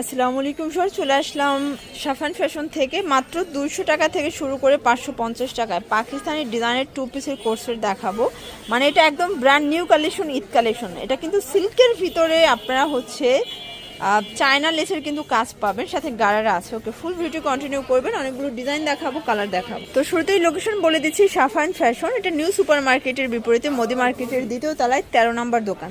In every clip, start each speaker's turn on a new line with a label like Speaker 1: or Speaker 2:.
Speaker 1: আসসালামু আলাইকুম স্যার চলে আসলাম সাফান ফ্যাশন থেকে। মাত্র দুইশো টাকা থেকে শুরু করে পাঁচশো পঞ্চাশ টাকায়। পাকিস্তানি ডিজাইনের টু পিসের কোর্সের দেখাবো। মানে এটা একদম brand new collection Eid collection এটা কিন্তু সিল্কের ভিতরে আপনারা হচ্ছে চায়না লেসের কিন্তু কাজ পাবেন, সাথে গাড়ারা আছে। ওকে ফুল ভিডিও কন্টিনিউ করবেন, অনেকগুলো ডিজাইন দেখাবো কালার দেখাবো। তো শুরুতেই লোকেশন বলে দিচ্ছি সাফান ফ্যাশন। এটা নিউ সুপার মার্কেটের বিপরীতে, মোদি মার্কেটের দ্বিতীয় তলায় তেরো নম্বর দোকান।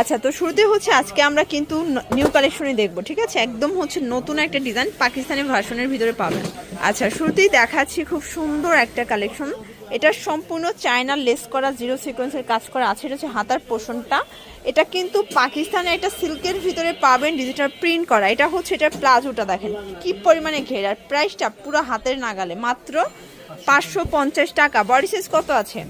Speaker 1: আচ্ছা তো শুরুতে হচ্ছে আজকে আমরা কিন্তু নিউ কালেকশনই দেখব, ঠিক আছে? একদম হচ্ছে নতুন একটা ডিজাইন পাকিস্তানি ভার্সনের ভিতরে পাবেন। আচ্ছা শুরুতেই দেখাচ্ছি খুব সুন্দর একটা কালেকশন এটা সম্পূর্ণ চায়নার লেস করা জিরো সিকোয়েন্সের কাজ করা আছে, এটা হচ্ছে হাতার পোষণটা। এটা কিন্তু পাকিস্তানে একটা সিল্কের ভিতরে পাবেন ডিজিটাল প্রিন্ট করা। এটা হচ্ছে এটার প্লাজোটা দেখেন, কি পরিমাণে ঘের। আর প্রাইসটা পুরো হাতের নাগালে, মাত্র পাঁচশো পঞ্চাশ টাকা। বডি সাইজ কত আছে?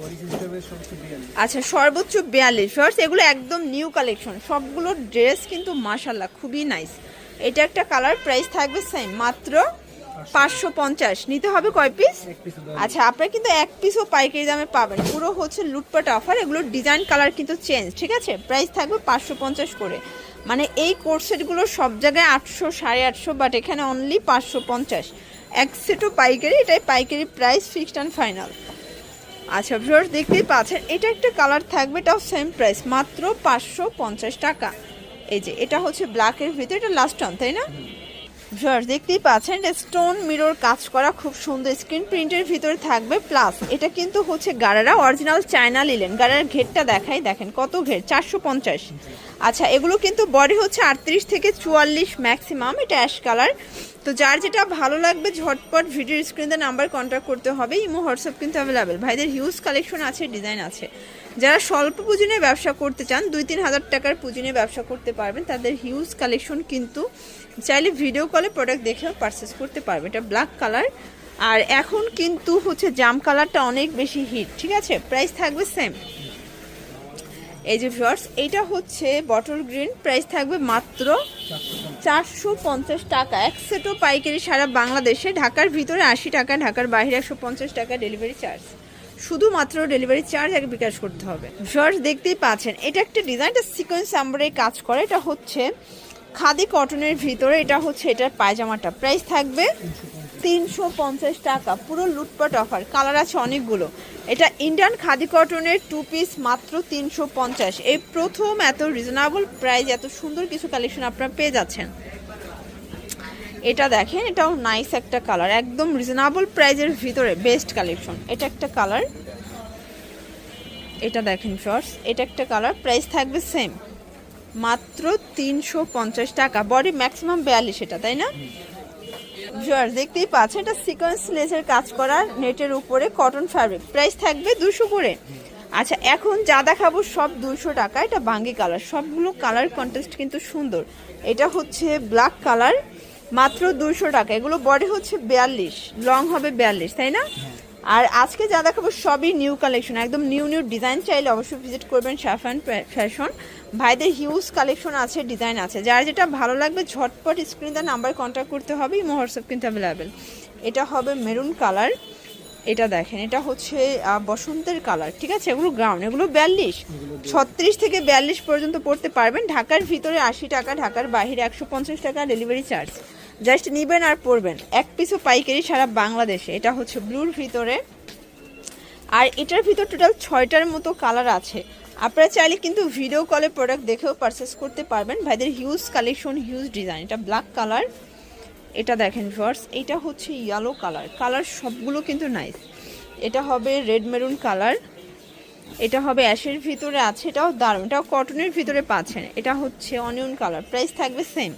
Speaker 1: আচ্ছা সর্বোচ্চ বিয়াল্লিশ। ফার্স্ট এগুলো একদম নিউ কালেকশন সবগুলো ড্রেস কিন্তু মাশাল্লাহ খুবই নাইস এটা একটা কালার প্রাইস থাকবে সেম মাত্র পাঁচশো পঞ্চাশ। নিতে হবে কয় পিস আচ্ছা আপনারা কিন্তু এক পিসও পাইকারি দামে পাবেন। পুরো হচ্ছে লুটপাট অফার এগুলো ডিজাইন কালার কিন্তু চেঞ্জ ঠিক আছে? প্রাইস থাকবে পাঁচশো পঞ্চাশ করে। মানে এই কোর্সেটগুলো সব জায়গায় আটশো সাড়ে আটশো বাট এখানে অনলি পাঁচশো পঞ্চাশ। এক সেটও পাইকারি, এটাই পাইকারি প্রাইস ফিক্সড অ্যান্ড ফাইনাল আচ্ছা ভিউয়ার্স দেখতেই পাচ্ছেন, এটা একটা কালার থাকবে, এটাও সেম প্রাইস মাত্র পাঁচশো পঞ্চাশ টাকা। এই যে, এটা হচ্ছে ব্ল্যাকের ভিতরে, এটা লাস্ট অন তাই না? ভিউয়ার্স দেখতেই পাচ্ছেন, এটা স্টোন মিরর কাজ করা, খুব সুন্দর স্ক্রিন প্রিন্টের ভিতরে থাকবে প্লাস এটা কিন্তু হচ্ছে গাড়ারা অরিজিনাল চায়না লিলেন গাড়ার ঘেরটা দেখাই, দেখেন কত ঘের, চারশো পঞ্চাশ। আচ্ছা এগুলো কিন্তু বডি হচ্ছে আটত্রিশ থেকে চুয়াল্লিশ ম্যাক্সিমাম এটা অ্যাশ কালার তো যার যেটা ভালো লাগবে, ঝটপট ভিডিও স্ক্রিনে নাম্বার কন্ট্যাক্ট করতে হবে। ইমো হোয়াটসঅ্যাপ কিন্তু অ্যাভেলেবেল ভাইদের হিউজ কালেকশন আছে ডিজাইন আছে। যারা স্বল্প পুঁজি নিয়ে ব্যবসা করতে চান দুই তিন হাজার টাকার পুঁজি নিয়ে ব্যবসা করতে পারবেন, তাদের হিউজ কালেকশন কিন্তু চাইলে ভিডিও কলে প্রোডাক্ট দেখেও পারচেস করতে পারবে এটা ব্ল্যাক কালার আর এখন কিন্তু হচ্ছে জাম কালারটা অনেক বেশি হিট ঠিক আছে? প্রাইস থাকবে সেম এই যে ভিউয়ার্স এটা হচ্ছে বটল গ্রিন প্রাইস থাকবে মাত্র চারশো পঞ্চাশ টাকা। এক সেটও পাইকারি সারা বাংলাদেশে, ঢাকার ভিতরে আশি টাকা, ঢাকার বাইরে একশো পঞ্চাশ টাকা ডেলিভারি চার্জ শুধুমাত্র ডেলিভারি চার্জ আগে বিকাশ করতে হবে। ভিউয়ার্স দেখতেই পাচ্ছেন, এটা একটা ডিজাইন এটা সিকোয়েন্স আমরাই কাজ করে। এটা হচ্ছে খাদি কটনের ভিতরে, এটা হচ্ছে এটার পায়জামাটা। প্রাইস থাকবে তিনশো পঞ্চাশ টাকা, পুরো লুটপাট অফার কালার আছে অনেকগুলো। এটা ইন্ডিয়ান খাদি কটনের টু পিস মাত্র তিনশো পঞ্চাশ। এই প্রথম এত রিজনেবল প্রাইস এত সুন্দর কিছু কালেকশন আপনারা পেয়ে যাচ্ছেন। এটা দেখেন, এটাও নাইস একটা কালার একদম রিজনেবল প্রাইজের ভিতরে বেস্ট কালেকশন এটা একটা কালার এটা দেখেন শর্টস এটা একটা কালার প্রাইস থাকবে সেম মাত্র তিনশো পঞ্চাশ টাকা বডি ম্যাক্সিমাম বিয়াল্লিশ এটা, তাই না? ভিউয়ার দেখতেই পাচ্ছেন, এটা সিকোয়েন্স লেসের কাজ করা নেটের উপরে কটন ফ্যাব্রিক প্রাইস থাকবে দুশো করে। আচ্ছা এখন যা দেখাবো সব দুশো টাকা, এটা বাঙ্গি কালার সবগুলো কালার কন্টেস্ট কিন্তু সুন্দর। এটা হচ্ছে ব্ল্যাক কালার মাত্র দুশো টাকা। এগুলো বডি হচ্ছে বিয়াল্লিশ লং হবে বিয়াল্লিশ, তাই না? আর আজকে যা দেখাবো সবই নিউ কালেকশন একদম নিউ নিউ ডিজাইন চাইলে অবশ্যই ভিজিট করবেন সাফান ফ্যাশন ভাইদের হিউজ কালেকশন আছে ডিজাইন আছে। যার যেটা ভালো লাগবে, ঝটপট স্ক্রিন স্ক্রিনে নাম্বার কন্ট্যাক্ট করতে হবে, ইমো হোয়াটসঅ্যাপ কিন্তু অ্যাভেলেবেল এটা হবে মেরুন কালার এটা দেখেন, এটা হচ্ছে বসন্তের কালার ঠিক আছে? এগুলো গ্রাউন্ড এগুলো বিয়াল্লিশ। ছত্রিশ থেকে বিয়াল্লিশ পর্যন্ত পড়তে পারবেন। ঢাকার ভিতরে আশি টাকা, ঢাকার বাইরে একশো পঞ্চাশ টাকা ডেলিভারি চার্জ জাস্ট নিবেন আর পরবেন। এক পিসও পাইকারি সারা বাংলাদেশে। এটা হচ্ছে ব্লুর ভিতরে। আর এটার ভিতর টোটাল ছয়টার মতো কালার আছে। আপনারা চাইলে কিন্তু ভিডিও কলে প্রোডাক্ট দেখেও পারচেস করতে পারবেন। ভাইদের হিউজ কালেকশন হিউজ ডিজাইন এটা ব্ল্যাক কালার এটা দেখেন ফার্স এটা হচ্ছে ইয়েলো কালার কালার সবগুলো কিন্তু নাইস এটা হবে রেড মেরুন কালার এটা হবে অ্যাশের ভিতরে আছে। এটাও দারুণ। এটাও কটনের ভিতরে পাচ্ছেন। এটা হচ্ছে অনিয়ন কালার প্রাইস থাকবে সেম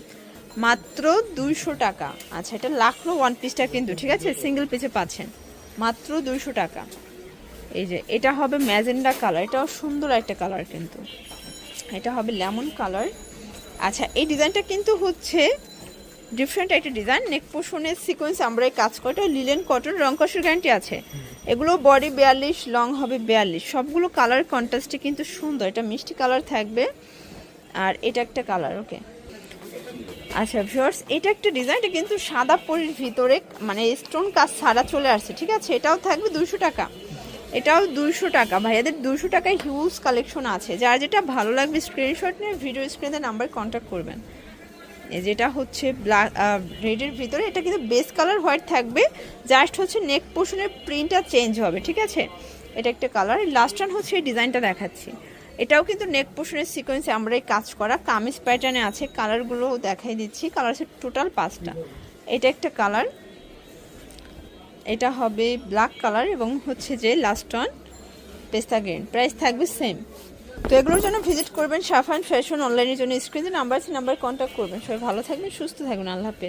Speaker 1: মাত্র দুইশো টাকা। আচ্ছা এটা লাখনো ওয়ান পিসটা কিন্তু, ঠিক আছে? সিঙ্গেল পিসে পাচ্ছেন। মাত্র দুইশো টাকা। এই যে, এটা হবে ম্যাজেন্ডা কালার। এটাও সুন্দর একটা কালার কিন্তু। এটা হবে লেমন কালার। আচ্ছা এই ডিজাইনটা কিন্তু হচ্ছে ডিফারেন্ট একটা ডিজাইন। নেক পোষণের সিকোয়েন্স আমরা এই কাজ করি লিলেন কটন রং কষের গ্যারান্টি আছে। এগুলো বডি বিয়াল্লিশ লং হবে বিয়াল্লিশ। সবগুলো কালার কন্ট্রাস্টে কিন্তু সুন্দর। এটা মিষ্টি কালার থাকবে। আর এটা একটা কালার ওকে আচ্ছা ভিউয়ার্স এটা একটা ডিজাইন এটা কিন্তু সাদা পরির ভিতরে মানে স্টোন কাজ ছাড়া চলে আসছে, ঠিক আছে? এটাও থাকবে দুশো টাকা। এটাও দুশো টাকা। ভাইয়াদের দুশো টাকায় হিউজ কালেকশন আছে। যার যেটা ভালো লাগবে স্ক্রিনশট নিয়ে ভিডিও স্ক্রিনে নাম্বার কন্ট্যাক্ট করবেন। যেটা হচ্ছে ব্ল্যাক রেডের ভিতরে, এটা কিন্তু বেস কালার হোয়াইট থাকবে। জাস্ট হচ্ছে নেক পোর্শনের প্রিন্টটা চেঞ্জ হবে, ঠিক আছে? এটা একটা কালার লাস্ট ওয়ান হচ্ছে এই ডিজাইনটা দেখাচ্ছি। এটাও কিন্তু নেক পোর্শনের সিকোয়েন্সে আমরা এই কাজ করা। কামিজ প্যাটার্নে আছে কালারগুলো দেখাই দিচ্ছি। কালার আছে টোটাল পাঁচটা। এটা একটা কালার এটা হবে ব্ল্যাক কালার এবং হচ্ছে যে লাস্ট ওয়ান পেস্তা গ্রিন প্রাইস থাকবে সেম তো এগুলোর জন্য ভিজিট করবেন সাফান ফ্যাশন অনলাইনের জন্য। স্ক্রিনে নাম্বার আছে নাম্বার কন্ট্যাক্ট করবেন। সবাই ভালো থাকবেন, সুস্থ থাকবেন। আল্লাহ হাফেজ।